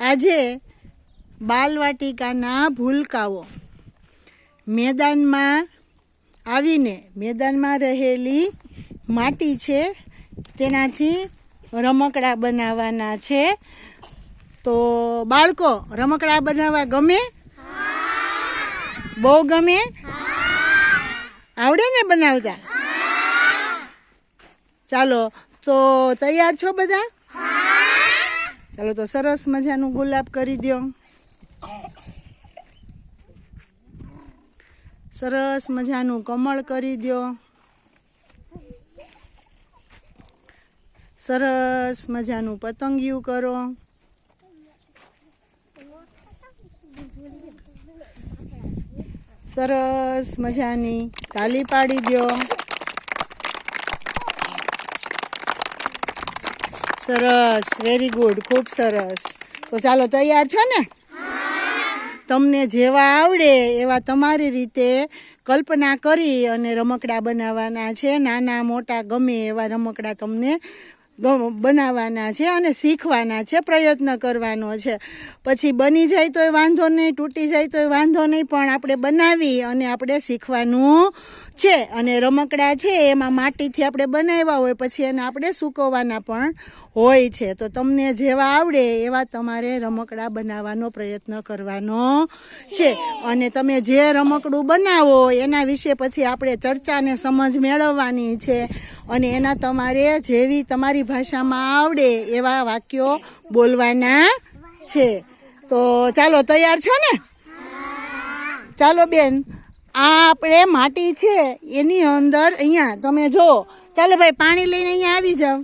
આજે બાલવાટિકાના ભૂલકાઓ. મેદાનમાં આવીને મેદાનમાં રહેલી માટી છે, તેનાથી રમકડા બનાવવાના છે. તો બાળકો, રમકડા બનાવવા ગમે? બહુ ગમે? આવડે ને બનાવતા? ચાલો, તો તૈયાર છો બધા? ચાલો તો સરસ મજાનું ગુલાબ કરી દો સરસ મજાનું કમળ કરી દો સરસ મજાનું પતંગિયું કરો. સરસ મજાની તાલી પાડી દો સરસ વેરી ગુડ ખૂબ સરસ. તો ચાલો, તૈયાર છો ને? તમને જેવા આવડે એવા તમારી રીતે કલ્પના કરી અને રમકડા બનાવવાના છે. નાના, મોટા, ગમે એવા રમકડા તમને બનાવવાના છે અને શીખવાના છે, પ્રયત્ન કરવાનો છે. પછી બની જાય તોય વાંધો નહીં, તૂટી જાય તોય વાંધો નહીં, પણ આપણે બનાવી અને આપણે શીખવાનું છે. અને રમકડા છે એમાં માટીથી આપણે બનાવ્યા હોય, પછી એને આપણે સૂકવવાના પણ હોય છે. તો તમને જેવા આવડે એવા તમારે રમકડા બનાવવાનો પ્રયત્ન કરવાનો છે. અને તમે જે રમકડું બનાવો એના વિશે પછી આપણે ચર્ચાને સમજ મેળવવાની છે. અને એના તમારે જેવી તમારી ભાષામાં આવડે એવા વાક્યો બોલવાના છે. તો ચાલો, તૈયાર છો ને? ચાલો બેન, આ આપણે માટી છે, એની અંદર અહીંયા તમે જો. ચાલો ભાઈ, પાણી લઈને અહીંયા આવી જાઓ.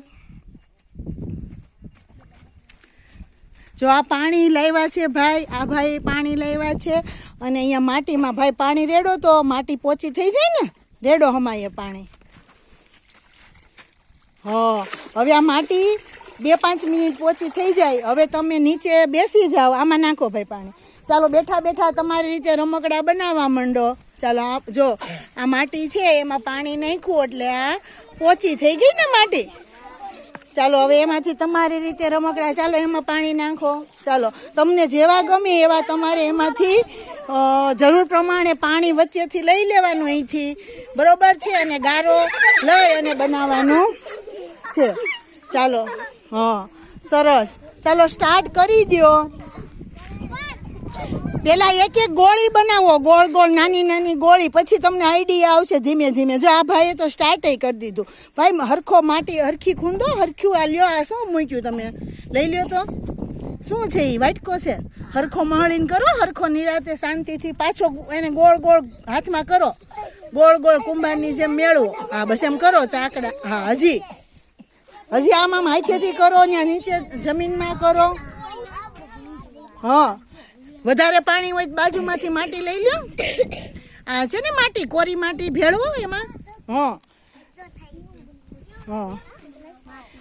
જો આ પાણી લાવ્યા છે ભાઈ, આ ભાઈ પાણી લાવ્યા છે અને અહીંયા માટીમાં ભાઈ પાણી રેડો તો માટી પોચી થઈ જાય ને? રેડો હમાય પાણી. હા, હવે આ માટી બે પાંચ મિનિટ પોચી થઈ જાય. હવે તમે નીચે બેસી જાઓ, આમાં નાખો ભાઈ પાણી. ચાલો, બેઠા બેઠા તમારી રીતે રમકડા બનાવવા માંડો. ચાલો, આપ જો, આ માટી છે, એમાં પાણી નાખ્યું એટલે આ પોચી થઈ ગઈ ને માટી. ચાલો, હવે એમાંથી તમારી રીતે રમકડા, ચાલો, એમાં પાણી નાખો. ચાલો, તમને જેવા ગમે એવા તમારે એમાંથી જરૂર પ્રમાણે પાણી વચ્ચેથી લઈ લેવાનું અહીંથી. બરોબર છે? અને ગારો લઈ અને બનાવવાનું છે. ચાલો, હા, સરસ. ચાલો સ્ટાર્ટ કરી દો પેલા એક એક ગોળી બનાવો. ગોળ ગોળ, નાની નાની ગોળી. પછી તમને આઈડિયા આવશે ધીમે ધીમે. જો આ ભાઈએ તો સ્ટાર્ટ કરી દીધું. ભાઈ હરખો માટી, હરખી ખૂંદો, હરખ્યું આ લ્યો, આ શું મૂક્યું તમે? લઈ લ્યો તો. શું છે એ વાટકો છે. હરખો મહળીને કરો, હરખો નિરાતે શાંતિથી પાછો એને ગોળ ગોળ હાથમાં કરો. ગોળ ગોળ કુંભારની જેમ મેળવો. હા, બસ એમ કરો, ચાકડા. હા, હજી. હજી આમ આમ હાથેથી કરો ને નીચે જમીનમાં કરો. હા. વધારે પાણી હોય બાજુમાંથી માટી લઈ લ્યો. આ છે ને માટી, કોરી માટી ભેળવો એમાં. હા. હા.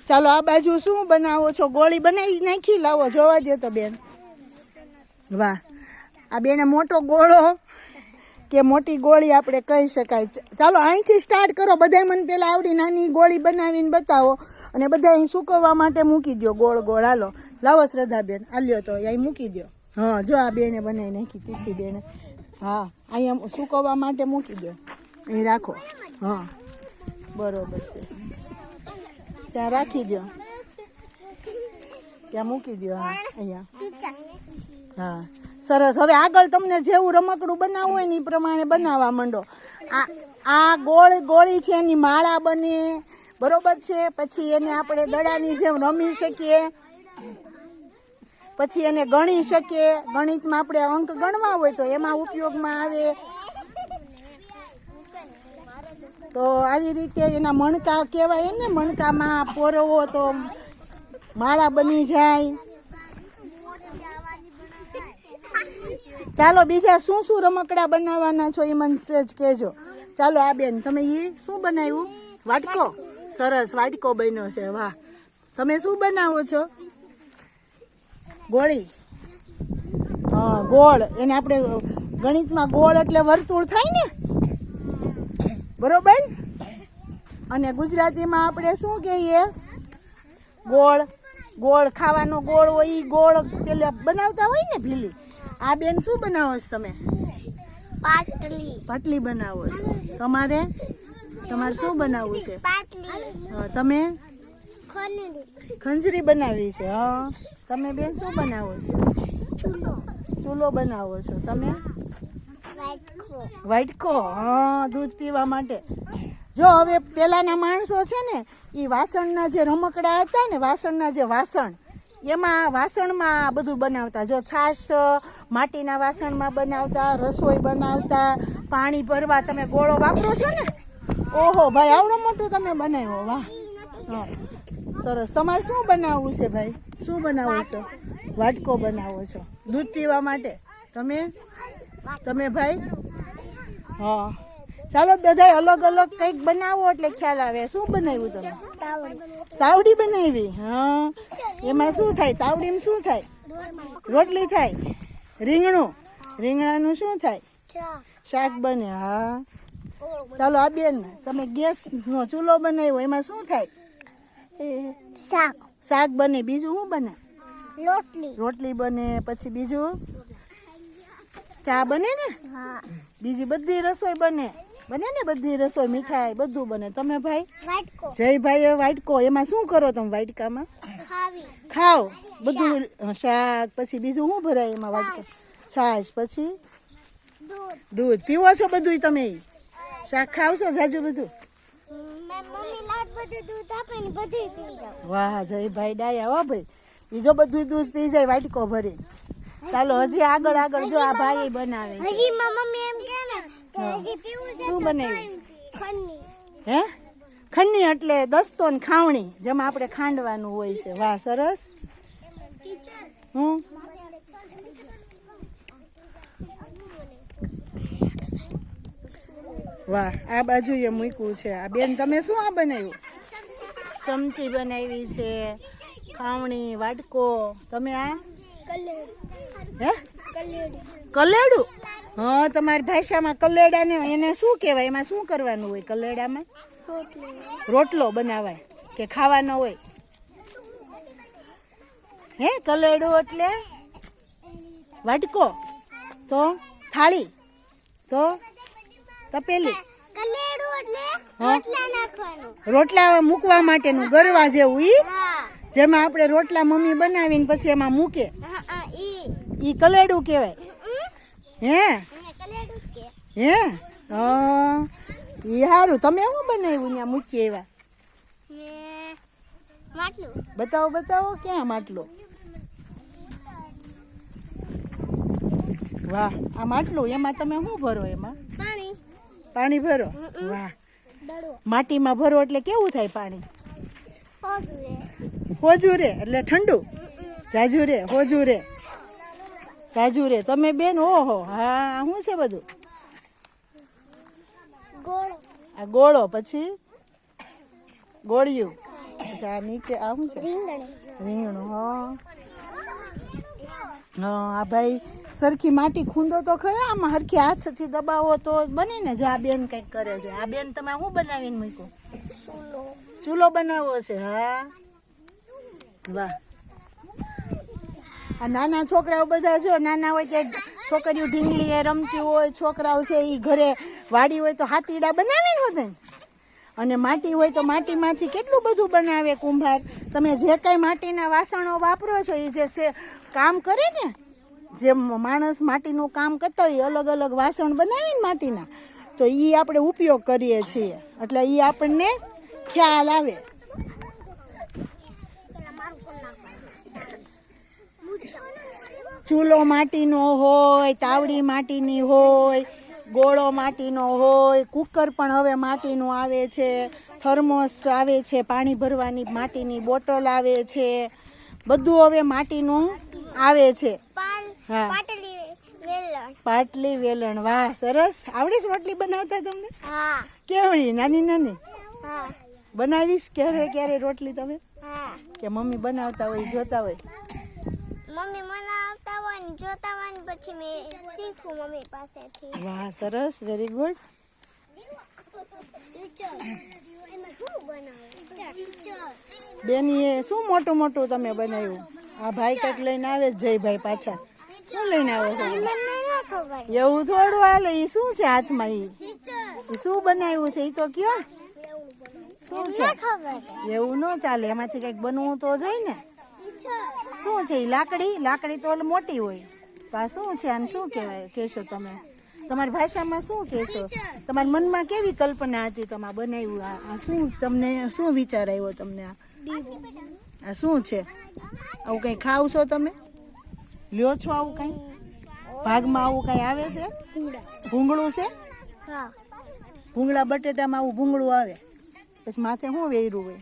ચાલો આ બાજુ શું બનાવો છો? ગોળી બનાવી નાખી, લાવો, જોવા દે તો બેન. વાહ. આ બેને મોટો ગોળો કે મોટી ગોળી આપણે કહી શકાય. ચાલો અહીંથી સ્ટાર્ટ કરો. બધાય મને પહેલાં આવડી નાની ગોળી બનાવીને બતાવો. અને બધા અહીં સૂકવવા માટે મૂકી દો ગોળ ગોળ. હાલો. લાવો શ્રદ્ધાબેન. આલ્યો તો. અહીં મૂકી દો હા, જો આ બેને બનાવી નાખી. તીખી બેને. હા, અહીંયા સૂકવવા માટે મૂકી દો અહીં રાખો. હા. બરોબર છે. ત્યાં રાખી દો ત્યાં મૂકી દો હા, અહીંયા. હા. સરસ. હવે આગળ તમને જેવું રમકડું બનાવવું હોય ને એ પ્રમાણે બનાવવા માંડો. આ આ ગોળ, ગોળી છે, એની માળા બને. બરોબર છે? પછી એને આપણે દડાની જેમ રમી શકીએ. પછી એને ગણી શકીએ. ગણિતમાં આપણે અંક ગણવા હોય તો એમાં ઉપયોગમાં આવે. તો આવી રીતે એના મણકા કહેવાય ને મણકામાં પોરવો તો માળા બની જાય. ચાલો બીજા શું શું રમકડા બનાવવાના છો એ મને સહેજ કહેજો. ચાલો આ બેન, તમે એ શું બનાવ્યું? વાટકો? સરસ, વાટકો બન્યો છે, વાહ. તમે શું બનાવો છો? ગોળી. હા, ગોળ. એને આપણે ગણિતમાં ગોળ એટલે વર્તુળ થાય ને? બરોબર? અને ગુજરાતીમાં આપણે શું કહીએ? ગોળ. ગોળ ખાવાનો ગોળ હોય એ ગોળ પેલા બનાવતા હોય ને ભીલી? આ બેન શું બનાવો છો તમે? પાટલી. પાટલી બનાવો છો. તમારે? તમારે શું બનાવવું છે? તમે? ખંજરી. બનાવી છે હા. તમે બેન શું બનાવો છો? ચૂલો. ચૂલો બનાવો છો. તમે? વાટકો હા દૂધ પીવા માટે. જો હવે પેલાના માણસો છે ને એ વાસણના જે રમકડા હતા ને વાસણના જે વાસણ એમાં વાસણમાં બધું બનાવતા. જો છાશ, માટીના વાસણમાં બનાવતા, રસોઈ બનાવતા, પાણી ભરવા તમે ગોળો વાપરો છો ને? ઓહો, ભાઈ, આવડો મોટો તમે બનાવ્યો. વાહ. સરસ. તમારે શું બનાવવું છે ભાઈ? શું બનાવો છો? વાટકો બનાવો છો. દૂધ પીવા માટે. તમે? તમે ભાઈ? હા. ચાલો બધા અલગ અલગ કંઈક બનાવો એટલે ખ્યાલ આવે. શું બનાવ્યું તમે? તાવડી બનાવી. હા. એમાં શું થાય? તાવડીમાં શું થાય? રોટલી થાય. રીંગણું. રીંગણાનું શું થાય? શાક બને. હા. ચાલો આ બેન તમે ગેસનો ચૂલો બનાવ્યો એમાં શું થાય? શાક. શાક બને. બીજું શું બને? રોટલી. રોટલી બને. પછી બીજું? ચા બને ને? હા. બીજી બધી રસોઈ બને. બને ને બધી રસોઈ મીઠાઈ બધું બને. તમે ભાઈ? જય જયભાઈ વાટકો. એમાં શું કરો તમે વાટકામાં? ખાવ. ખાઓ. બધું શાક પછી બીજું શું ભરાય એમાં વાટકો? છાશ. પછી? દૂધ. પીવો છો બધું તમે? શાક ખાવ છો જાજુ બધું? વાહ જય જયભાઈ ડાયા. હો ભાઈ. બીજો બધું દૂધ પી જાય વાટકો ભરી ચાલો હજી આગળ આગળ જો આ ભાઈ બનાવે હજી મમ્મી એમ કે શું બનાવ્યું? હે? ખંડની એટલે દસ્તો ને ખાવણી જેમાં આપણે ખાંડવાનું હોય છે. વાહ સરસ. હું વાહ આ બાજુ એ મૂક્યું છે. આ બેન તમે શું આ બનાવ્યું? ચમચી બનાવી છે ખાવણી વાટકો. તમે આ? હે? કલેડ? કલેડું હા તમારી ભાષામાં કલેડાને એને શું કહેવાય? એમાં શું કરવાનું હોય કલેડામાં? રોટલો બનાવાય કે ખાવાનો હોય? હે કલેડો એટલે વાટકો તો થાળી તો તપેલી. કલેડું રોટલા મૂકવા માટેનું ગરવા જેવું ઈ? જેમાં આપણે રોટલા મમ્મી બનાવીને પછી એમાં મૂકે. ઈ કલેડું કહેવાય. હે? હે? ઈ સારું તમે શું બનાવ્યું ત્યાં મૂકી એવા માટલું. બતાવો બતાવો ક્યાં માટલું? વાહ આ માટલું એમાં તમે શું ભરો એમાં? પાણી. પાણી ભરો? વાહ. માટીમાં ભરો એટલે કેવું થાય પાણી? હોજુ રે. એટલે ઠંડુ? જાજુ રે હોજુ રે. જાજુ રે તમે બેન ઓહો હા શું છે બધું? ગોળ. આ ગોળો પછી? ગોળિયું. અચ્છા નીચે આ શું છે? રીંગણ. રીંગણું હા. હા આ ભાઈ સરખી માટી ખૂંદો તો ખરા આમાં હરખી હાથથી દબાવો તો બને ને જો આ બેન કંઈક કરે છે. આ બેન તમે શું બનાવીને મૂક્યું? ચૂલો બનાવવો છે હા? વાહ. આ નાના છોકરાઓ બધા જો, નાના હોય કે છોકરીઓ ઢીંગલીએ રમતી હોય, છોકરાઓ છે એ ઘરે વાડી હોય તો હાથીડા બનાવીને ને. અને માટી હોય તો માટીમાંથી કેટલું બધું બનાવે કુંભાર? તમે જે કાંઈ માટીના વાસણો વાપરો છો એ જે કામ કરે ને, જે માણસ માટીનું કામ કરતા હોય અલગ અલગ વાસણ બનાવીને માટીના. તો એ આપણે ઉપયોગ કરીએ છીએ. એટલે એ આપણને ખ્યાલ આવે. ચૂલો માટીનો હોય તાવડી માટીની હોય ગોળો માટીનો હોય કુકર પણ હવે માટીનું આવે છે થર્મોસ આવે છે પાણી ભરવાની માટીની બોટલ આવે છે બધું હવે માટીનું આવે છે. હા. પાટલી વેલણ. વાહ સરસ. આવડે છે રોટલી બનાવતા તમને? હા. કેવડી નાની નાની? બનાવીશ ક્યારે ક્યારે રોટલી તમે? કે મમ્મી બનાવતા હોય જોતા હોય? મમ્મી બનાવતા હોય ને જોતા હોય ને પછી મેં શીખું મમ્મી પાસેથી. વાહ સરસ વેરી ગુડ બેનીએ શું મોટું મોટું તમે બનાવ્યું? આ ભાઈ કંઈક લઈને આવે છે જયભાઈ પાછા. શું લઈને આવે છો? એવું થોડું હાલે એ શું છે હાથમાં ઈ? ઈ શું બનાવ્યું છે એ તો કયો? શું છે? એવું ન ચાલે એમાંથી કંઈક બનવું તો જોઈએ ને. શું છે એ લાકડી? લાકડી તો મોટી હોય. તો આ શું છે? આને શું કહેવાય? કહેશો તમે. તમારી ભાષામાં શું કહેશો? તમારા મનમાં કેવી કલ્પના હતી તમે બનાવ્યું? આ આ શું તમને શું વિચાર આવ્યો તમને આ? આ શું છે? આવું કંઈ ખાવ છો તમે? લ્યો છો આવું કંઈ? ભાગમાં આવું કંઈ આવે છે? ભૂંગળું છે? ભૂંગળા બટેટામાં આવું ભૂંગળું આવે. પછી માથે શું વેર્યું હોય?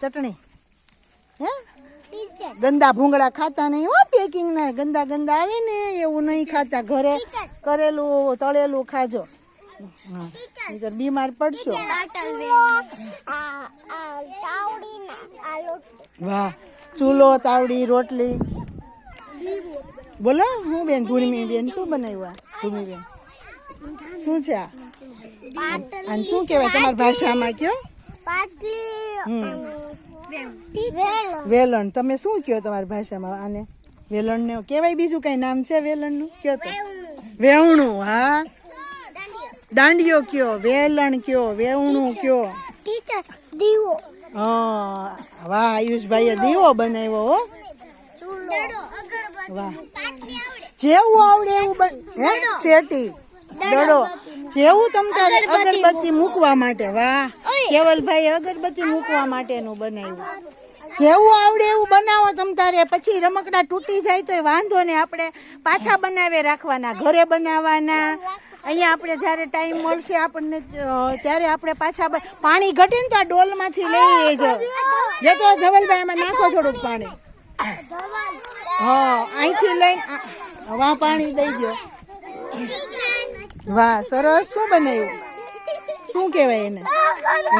ચટણી. હે? ગંદા ભૂંગળા ખાતા નહીં હો પેકિંગ ના. ગંદા ગંદા આવે ને એવું નહીં ખાતા. ઘરે કરેલું તળેલું ખાજો. હા. બીમાર પડશો. વાહ. ચૂલો તાવડી રોટલી. બોલો હું બેન ભૂમિ બેન શું બનાવ્યું આ? ભૂમિ બેન. શું છે આ? આને શું કહેવાય તમારી ભાષામાં કયો? હમ. વેલણ. તમે શું કયો તમારી ભાષામાં? આને વેલણને કહેવાય બીજું કઈ નામ છે વેલણનું? કયો તો? વેવણું હા? દાંડિયો કયો? વેલણ કયો? વેવણું કયો? દીવો. હા. વાહ આયુષભાઈએ દીવો બનાવ્યો હો. વાહ. જેવું આવડે એવું બન હે શેટી? દડો. જેવું તમ તારે અગરબત્તી મૂકવા માટે વાહ. કેવલભાઈ અગરબત્તી મૂકવા માટેનું બનાવ્યું. જેવું આવડે એવું બનાવો તમ તારે. પછી રમકડા તૂટી જાય તો વાંધો ને આપણે પાછા બનાવે રાખવાના ઘરે બનાવવાના. અહીંયા આપણે જ્યારે ટાઈમ મળશે આપણને ત્યારે આપણે પાછા પાણી ઘટે ને તો આ ડોલમાંથી લઈ લેજો. જો તો ધવલભાઈ એમાં નાખો થોડુંક પાણી. હા અહીંથી લઈને વાહ પાણી દઈ દો વાહ સરસ. શું બનાવ્યું? શું કહેવાય એને?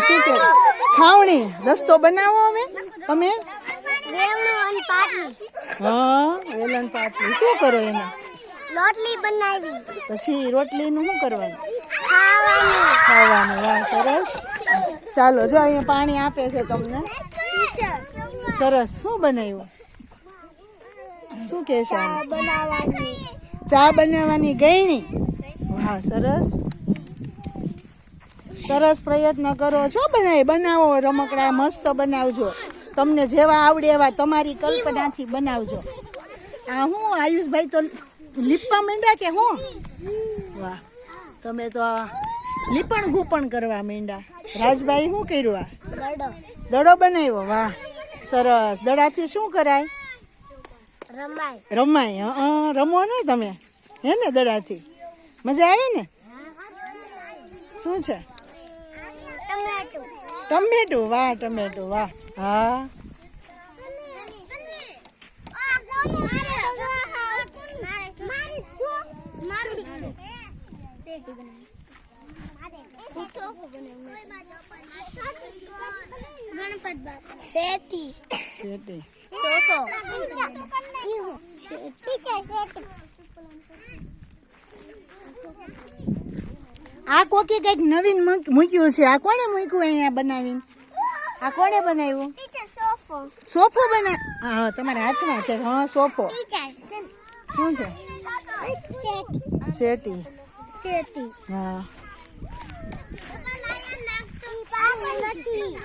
શું કહેવાય? ખાવણી. દસ્તો બનાવો હવે તમે? હા વેલણ પાટલી. શું કરો એમાં? રોટલી બનાવી. પછી રોટલીનું શું કરવાનું? ખાવાની. વાહ સરસ. ચાલો જો અહીંયા પાણી આપે છે તમને. સરસ. શું બનાવ્યું? શું કહેશો? ચા બનાવવાની ગયણી? વાહ સરસ. સરસ પ્રયત્ન કરો છો બનાવી બનાવો રમકડા મસ્ત બનાવજો. તમને જેવા આવડે એવા તમારી કલ્પનાથી બનાવજો. આ હું આયુષભાઈ તો લીપવા માંડ્યા કે હું? વાહ તમે તો લીપણ ગુપણ કરવા માંડ્યા. રાજભાઈ શું કર્યું આ? દડો દડો બનાવ્યો વાહ સરસ. દડાથી શું કરાય? રમાય. રમાય હં રમો ને તમે. હે ને દડાથી? મજા આવે ને? શું છે? ટમેટું. વાહ ટમેટું વાહ. હા. શેઠી શેટી સોફો ટીચર શેઠી આ કોકે કંઈક નવીન મૂક- મૂક્યું છે. આ કોણે મૂક્યું અહીંયા બનાવીને? આ કોણે બનાવ્યું? સોફો. સોફો બના હા તમારા હાથમાં છે. હા સોફો. શું? છે? શેટી. શેટી. હા. પાણી નથી.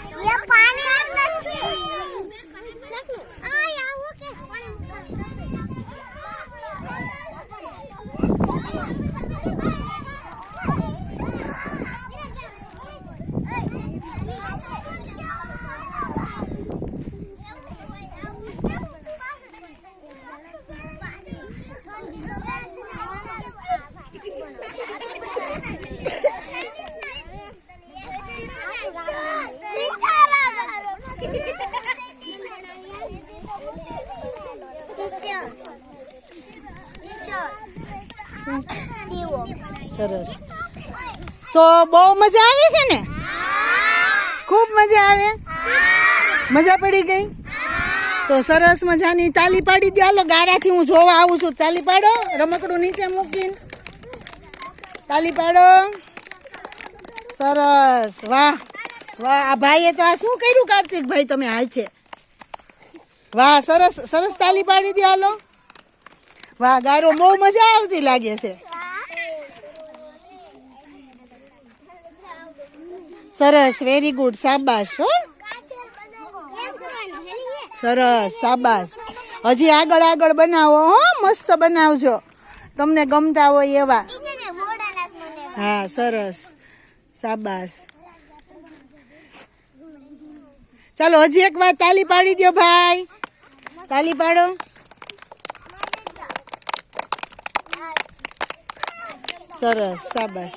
તો બહુ મજા આવે છે ને? ખૂબ મજા આવે? મજા પડી ગઈ? તો સરસ મજાની તાલી પાડી દે. હાલો, ગારાથી હું જોવા આવું છું. તાલી પાડો, રમકડું નીચે મૂકીને. તાલી પાડો. સરસ. વાહ. વાહ, આ ભાઈએ તો આ શું કર્યું કાર્તિક ભાઈ તમે હાથે? વાહ, સરસ સરસ તાલી પાડી દે. હાલો. વાહ, ગારો બહુ મજા આવતી લાગે છે. સરસ વેરી ગુડ સાબાસ હો. સરસ સાબાસ હજી આગળ આગળ બનાવો, હો. મસ્ત બનાવજો. તમને ગમતા હોય એવા. હા, સરસ. સાબાસ ચાલો, હજી એક વાર તાલી પાડી દો ભાઈ. તાલી પાડો. સરસ સાબાસ